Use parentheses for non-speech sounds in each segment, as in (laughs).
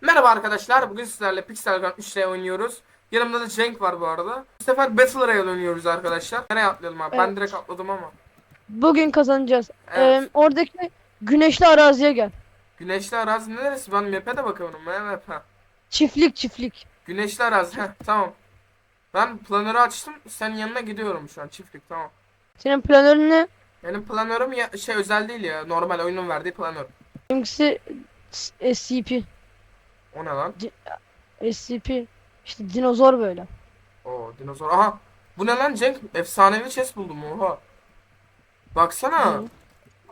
Merhaba arkadaşlar. Bugün sizlerle Pixel Gun 3'te oynuyoruz. Yanımda da Cenk var bu arada. Bu sefer Battle Royale oynuyoruz arkadaşlar. Nereye atlayalım abi? Ben Evet. direkt atladım ama. Bugün kazanacağız. Evet. Ee, oradaki güneşli araziye gel. Güneşli arazi neresi? Ben map'e de bakıyorum. Ha. Çiftlik çiftlik. Güneşli arazi. Heh, tamam. Ben planörü açtım. Senin yanına gidiyorum şu an. Çiftlik tamam. Senin planörün ne? Benim planörüm ya şey özel değil ya. Normal oyunun verdiği planör. Benimkisi SCP. O ne lan? SCP. İşte dinozor böyle. Oo dinozor. Aha. Bu ne lan Cenk? Efsanevi chest buldum oha. Baksana. Hı.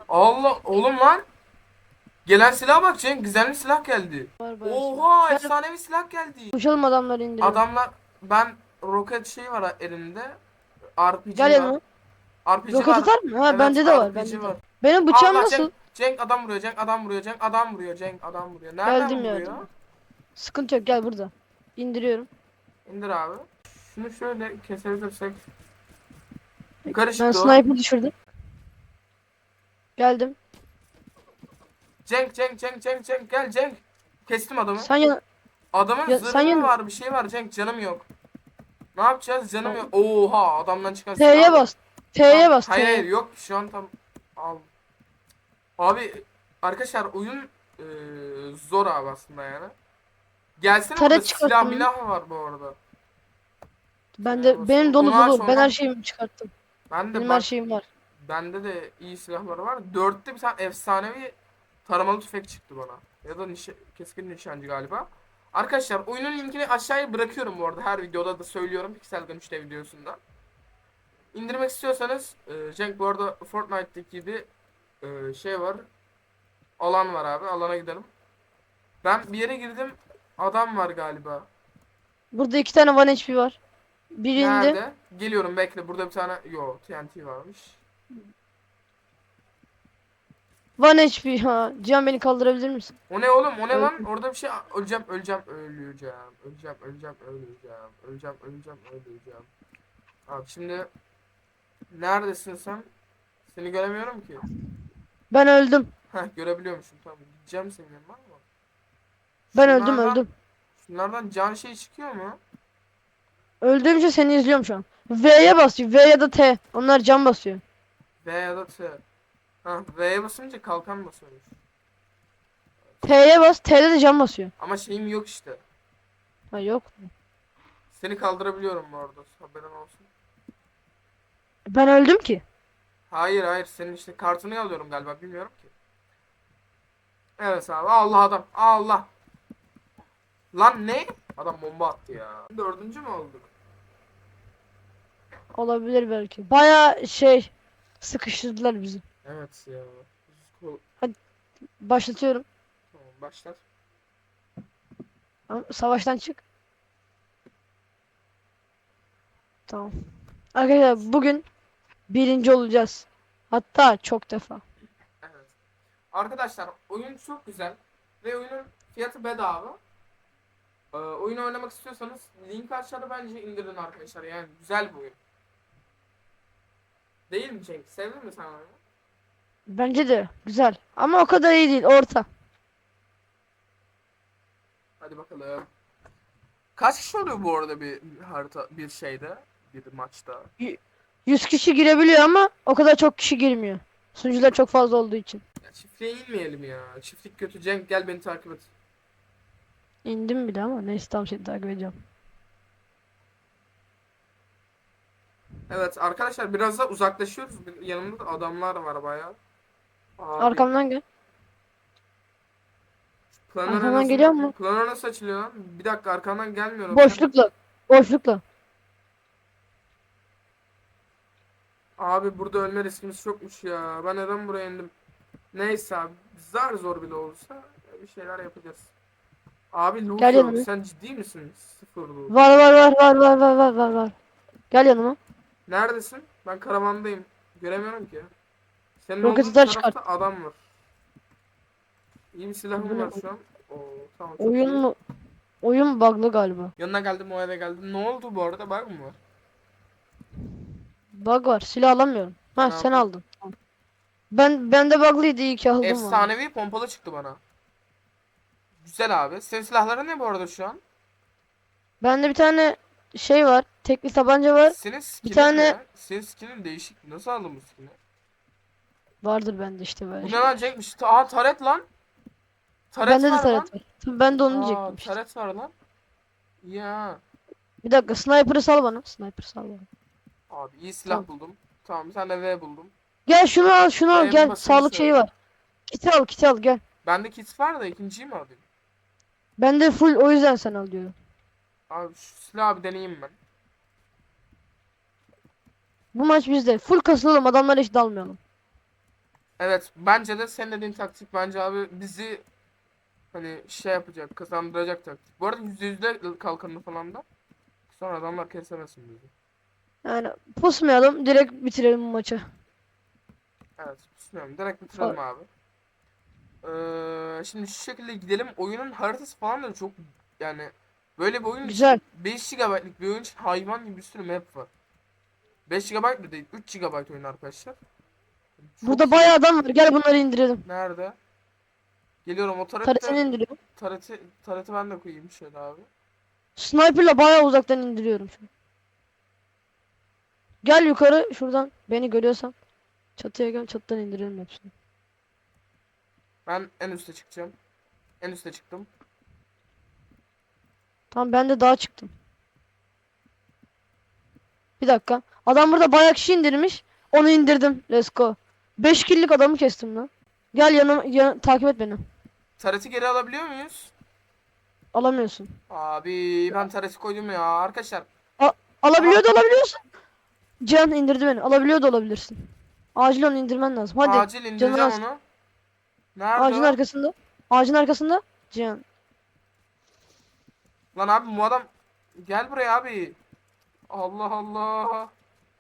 Allah oğlum lan. Gelen silaha bak Cenk. Güzel bir silah geldi. Var. Oha efsanevi silah geldi. Koşalım adamları indirelim. Adamlar ben roket şey var elimde. RPG Gel var. RPG Roket var. atar mı? Ha Evet, bende de var. Bende de. var. Benim bıçağım Allah, nasıl? Cenk, Cenk adam vuruyor Cenk adam vuruyor Cenk adam vuruyor Cenk adam vuruyor. Nereden Geldim vuruyor? Sıkıntı yok gel burada. İndiriyorum. İndir abi. Şunu şöyle kesebilirsek. Ben Karışık o. sniper düşürdüm. Geldim. Cenk Cenk Cenk Cenk Cenk gel Cenk. Kestim adamı. Sen yana... Adamın Ya, zırhı yan- var bir şey var Cenk canım yok. Ne yapacağız canım yok. Oha adamdan çıkan T'ye bas. T'ye bas. Hayır hayır yok şu an tam al. Abi arkadaşlar oyun e, zor abi aslında yani. Gelsene Taret burada silah milah var bu arada. Ben de benim dolu Onu aç, dolu. Ben her şeyimi çıkarttım. Ben de Benim bak, her şeyim var. bende de iyi silahlar var. Dörtte bir tane efsanevi taramalı tüfek çıktı bana. Ya da niş keskin nişancı galiba. Arkadaşlar oyunun linkini aşağıya bırakıyorum bu arada. Her videoda da söylüyorum. Pixel Gun 3'te videosunda. İndirmek istiyorsanız e, Cenk bu arada Fortnite'daki gibi e, şey var. Alan var abi. Alana gidelim. Ben bir yere girdim. Adam var galiba. Burada iki tane one HP var. Biri indi. Nerede? Geliyorum bekle. Burada bir tane yo TNT varmış. One HP (laughs) ha. Cihan beni kaldırabilir misin? O ne oğlum? O ne lan? Orada bir şey öleceğim, öleceğim, öleceğim, öleceğim, öleceğim, öleceğim, öleceğim, öleceğim, öleceğim. Abi şimdi neredesin sen? Seni göremiyorum ki. Ben öldüm. Heh görebiliyormuşum tamam. Gideceğim senin yanına ama. Ben öldüm Şunlardan- öldüm. Şunlardan can şey çıkıyor mu? Öldüğümce seni izliyorum şu an. V'ye basıyor. V ya da T. Onlar can basıyor. V ya da T. Ha V'ye basınca kalkan basıyormuş. T'ye bas. T'de de can basıyor. Ama şeyim yok işte. Ha yok. Seni kaldırabiliyorum bu arada. Haberin olsun. Ben öldüm ki. Hayır hayır senin işte kartını alıyorum galiba bilmiyorum ki. Evet abi Allah adam Allah. Lan ne? Adam bomba attı ya. Dördüncü mü olduk? Olabilir belki. Baya şey sıkıştırdılar bizi. Evet ya. Başlatıyorum. Tamam başlat. Ama Savaştan çık. Tamam. Arkadaşlar bugün birinci olacağız. Hatta çok defa. Evet. Arkadaşlar oyun çok güzel. Ve oyunun fiyatı bedava. Ee, oyunu oynamak istiyorsanız link aşağıda bence indirin arkadaşlar. Yani güzel bir oyun. Değil mi Cenk? Sevdin mi sen oyunu? Bence de güzel. Ama o kadar iyi değil. Orta. Hadi bakalım. Kaç kişi oluyor bu arada bir harita bir şeyde, bir maçta? 100 kişi girebiliyor ama o kadar çok kişi girmiyor. Sunucular çok fazla olduğu için. Ya çiftliğe inmeyelim ya. Çiftlik kötü. Cenk gel beni takip et. İndim bile ama neyse tam seni takip edeceğim. Evet arkadaşlar biraz da uzaklaşıyoruz. Yanımda da adamlar var bayağı. Abi, Arkamdan gel. planör arkamdan nasıl- geliyor mu? Planör nasıl açılıyor lan? Bir dakika arkandan gelmiyorum. Boşlukla. Boşlukla. Abi burada ölme riskimiz çokmuş ya. Ben neden buraya indim? Neyse abi. Zar zor bile olsa bir şeyler yapacağız. Abi loot Gel yok. yanıma. Sen ciddi misin? Sıfır loot. Var var var var var var var var var. Gel yanıma. Neredesin? Ben karavandayım. Göremiyorum ki. Senin Roket olduğun atar tarafta adam var. İyi bir silahım var şu an. Oo, tamam çok Oyun iyi. mu? Oyun bug'lı galiba. Yanına geldim o eve geldim. Ne oldu bu arada? Bug mı var? Bug var. Silah alamıyorum. Ha Ben sen aldın. Tamam. Ben bende bug'lıydı iyi ki aldım. onu. Efsanevi pompalı çıktı bana. Güzel abi. Senin silahların ne bu arada şu an? Bende bir tane şey var. Tekli tabanca var. Senin skinin tane- ne? Senin skinin değişik. Nasıl aldın bu skini? Vardır bende işte böyle. Bu ne şey. lan Cenk'miş? Ta- Aa taret lan. Taret Bende de var lan. taret var. Tabii ben de onu Aa, diyecektim işte. taret var lan. Ya. Bir dakika sniper'ı sal bana. Sniper sal bana. Abi iyi silah Tamam. buldum. Tamam bir tane V buldum. Gel şunu al şunu al Benim gel. Sağlık şeyi söyle. var. Kiti al kiti al gel. Bende kit var da ikinciyi mi alayım? Bende full o yüzden sen al diyorum. Abi şu silahı bir deneyeyim ben. Bu maç bizde. Full kasılalım adamlara hiç dalmayalım. Evet bence de senin dediğin taktik bence abi bizi hani şey yapacak kazandıracak taktik. Bu arada yüzde yüzde kalkanını falan da. Sonra adamlar kesemesin bizi. Yani pusmayalım direkt bitirelim bu maçı. Evet düşünüyorum direkt bitirelim abi. Ee, şimdi şu şekilde gidelim. Oyunun haritası falan da çok yani böyle bir oyun Güzel. 5 GB'lık bir oyun için hayvan gibi bir sürü map var. 5 GB mı değil 3 GB oyun arkadaşlar. Çok Burada bayağı adam var. Gel bunları indirelim. Nerede? Geliyorum o Taretini tarafta. indiriyorum. Tareti, tareti ben de koyayım şöyle abi. Sniper'la bayağı uzaktan indiriyorum an. Gel yukarı şuradan beni görüyorsan. Çatıya gel çatıdan indirelim hepsini. Ben en üste çıkacağım. En üste çıktım. Tamam ben de daha çıktım. Bir dakika. Adam burada bayağı kişi indirmiş. Onu indirdim. Let's go. 5 kill'lik adamı kestim lan. Gel yanıma yan- takip et beni. Tareti geri alabiliyor muyuz? Alamıyorsun. Abi ben tareti koydum ya arkadaşlar. Alabiliyor da alabiliyorsun. Can indirdi beni. Alabiliyor da olabilirsin. Acil onu indirmen lazım. Hadi. Acil indireceğim onu. Nerede Ağacın o? arkasında. Ağacın arkasında. Cihan. Lan abi bu adam gel buraya abi. Allah Allah.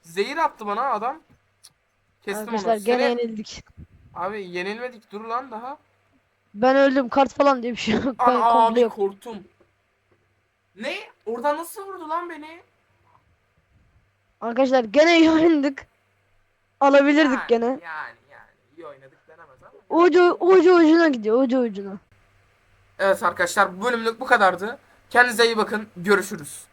Zehir attı bana adam. Cık. Kestim Arkadaşlar onu. gene Seni- yenildik. Abi yenilmedik dur lan daha. Ben öldüm. Kart falan diye bir şey yok. Ben Ana komple abi yok. korktum. Ne? Oradan nasıl vurdu lan beni? Arkadaşlar gene (laughs) yenildik. Alabilirdik Yani, gene. Yani yani iyi oynadık denemez ama. Ucu ucu ucuna gidiyor. Ucu ucuna. Evet arkadaşlar bu bölümlük bu kadardı. Kendinize iyi bakın. Görüşürüz.